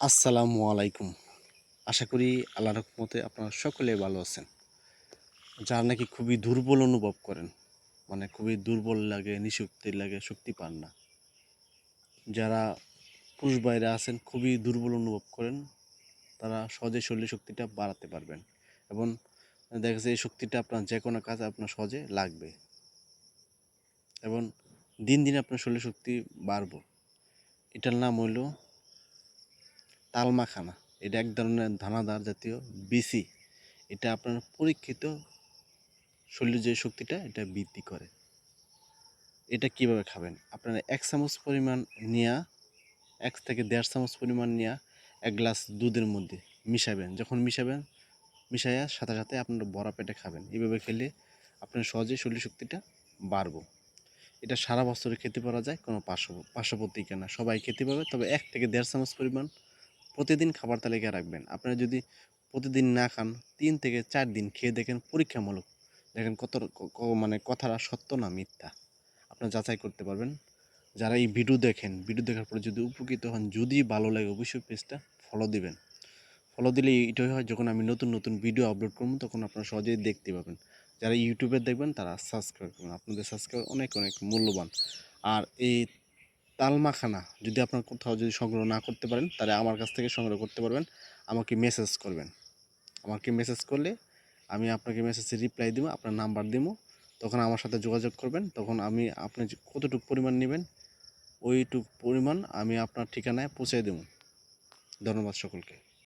আসসালামু আলাইকুম। আশা করি আল্লাহ রহমতে আপনারা সকলে ভালো আছেন। যারা নাকি খুবই দুর্বল অনুভব করেন মানে খুবই দুর্বল লাগে, নিশক্তি লাগে, শক্তি পান না। যারা পুরুষ বাইরে আছেন, খুবই দুর্বল অনুভব করেন, তারা সহজে শরীর শক্তিটা বাড়াতে পারবেন এবং দেখা যাচ্ছে এই শক্তিটা আপনার যে কোনো কাজে আপনার সহজে লাগবে। এবং দিন দিন আপনার শরীর শক্তি বাড়বো। এটার নাম হইল তালমাখানা। এটা এক ধরনের দানাদার জাতীয় বিসি এটা আপনার পরীক্ষিত শরীরের যে শক্তিটা এটা বৃদ্ধি করে। এটা কীভাবে খাবেন? আপনারা এক চামচ পরিমাণ নিয়া, এক থেকে দেড় চামচ পরিমাণ নিয়া এক গ্লাস দুধের মধ্যে মিশাবেন। যখন মিশাবেন, মিশাইয়া সাথে সাথে আপনারা বড়া পেটে খাবেন। এইভাবে খেলে আপনার সহজে শরীর শক্তিটা বাড়বো। এটা সারা বছরে খেতে পারা যায়, কোনো পার্শ্ব পার্শ্ববর্তী না। সবাই খেতে পাবে তবে এক থেকে দেড় চামচ পরিমাণ প্রতিদিন খাবার তালিকায় রাখবেন। আপনারা যদি প্রতিদিন না খান, তিন থেকে চার দিন খেয়ে দেখেন পরীক্ষামূলক। দেখেন কত মানে কথাটা সত্য না মিথ্যা। আপনারা যাচাই করতে পারবেন। যারা এই ভিডিও দেখেন, ভিডিও দেখার পরে যদি উপকৃত হন, যদি ভালো লাগে অবশ্যই পেজটা ফলো দিবেন। ফলো দিলে এটাই হয়, যখন আমি নতুন নতুন ভিডিও আপলোড করব, তখন আপনারা সহজেই দেখতে পাবেন। যারা ইউটিউবে দেখবেন, তারা সাবস্ক্রাইব করবেন। আপনাদের সাবস্ক্রাইব অনেক অনেক মূল্যবান। আর এই তালমাখানা যদি আপনার কোথাও যদি সংগ্রহ না করতে পারেন, তাহলে আমার কাছ থেকে সংগ্রহ করতে পারবেন। আমাকে মেসেজ করবেন। আমাকে মেসেজ করলে আমি আপনাকে মেসেজে রিপ্লাই দিব, আপনার নাম্বার দিব। তখন আমার সাথে যোগাযোগ করবেন। তখন আমি আপনি কতটুকু পরিমাণ নেবেন, ওইটুকু পরিমাণ আমি আপনার ঠিকানায় পৌঁছে দেব। ধন্যবাদ সকলকে।